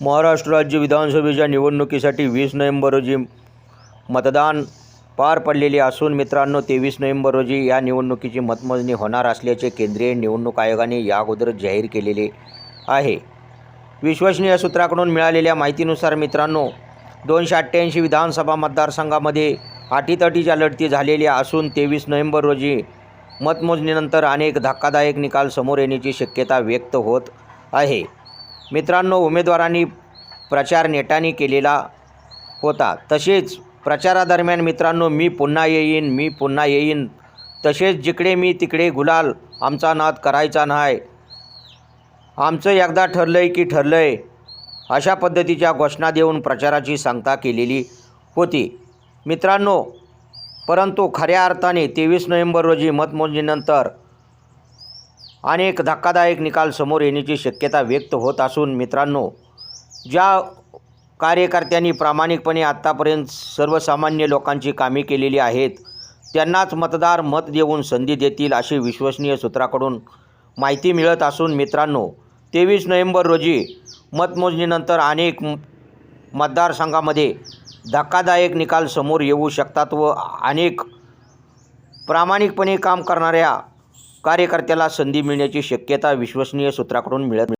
महाराष्ट्र राज्य विधानसभेच्या निवडणुकीसाठी वीस नोव्हेंबर रोजी मतदान पार पडलेले असून मित्रांनो तेवीस नोव्हेंबर रोजी या निवडणुकीची मतमोजणी होणार असल्याचे केंद्रीय निवडणूक आयोगाने या अगोदर जाहीर केलेले आहे. विश्वसनीय सूत्राकडून मिळालेल्या माहितीनुसार मित्रांनो दोनशे अठ्ठ्याऐंशी विधानसभा मतदारसंघामध्ये अटीतटीच्या लढती झालेल्या असून तेवीस नोव्हेंबर रोजी मतमोजणीनंतर अनेक धक्कादायक निकाल समोर येण्याची शक्यता व्यक्त होत आहे. मित्रांनो उमेदवारांनी प्रचार नेटाने केलेला होता. तसेच प्रचारादरम्यान मित्रांनो मी पुन्हा येईन मी पुन्हा येईन. तसेच जिकडे मी तिकडे गुलाल आमचा नाद करायचा नाही आमचं एकदा ठरलं आहे की ठरलं आहे अशा पद्धतीच्या घोषणा देऊन प्रचाराची सांगता केलेली होती. मित्रांनो परंतु खऱ्या अर्थाने तेवीस नोव्हेंबर रोजी मतमोजणीनंतर अनेक धक्कादायक निकाल समोर येण्याची शक्यता व्यक्त होत असून मित्रांनो ज्या कार्यकर्त्यांनी प्रामाणिकपणे आत्तापर्यंत सर्वसामान्य लोकांची कामे केलेली आहेत त्यांनाच मतदार मत देऊन संधी देतील अशी विश्वसनीय सूत्राकडून माहिती मिळत असून मित्रांनो तेवीस नोव्हेंबर रोजी मतमोजणीनंतर अनेक म- मतदारसंघामध्ये धक्कादायक निकाल समोर येऊ शकतात व अनेक प्रामाणिकपणे काम करणाऱ्या कार्यकर्त्याला संधी मिळण्याची शक्यता विश्वसनीय सूत्राकडून मिळत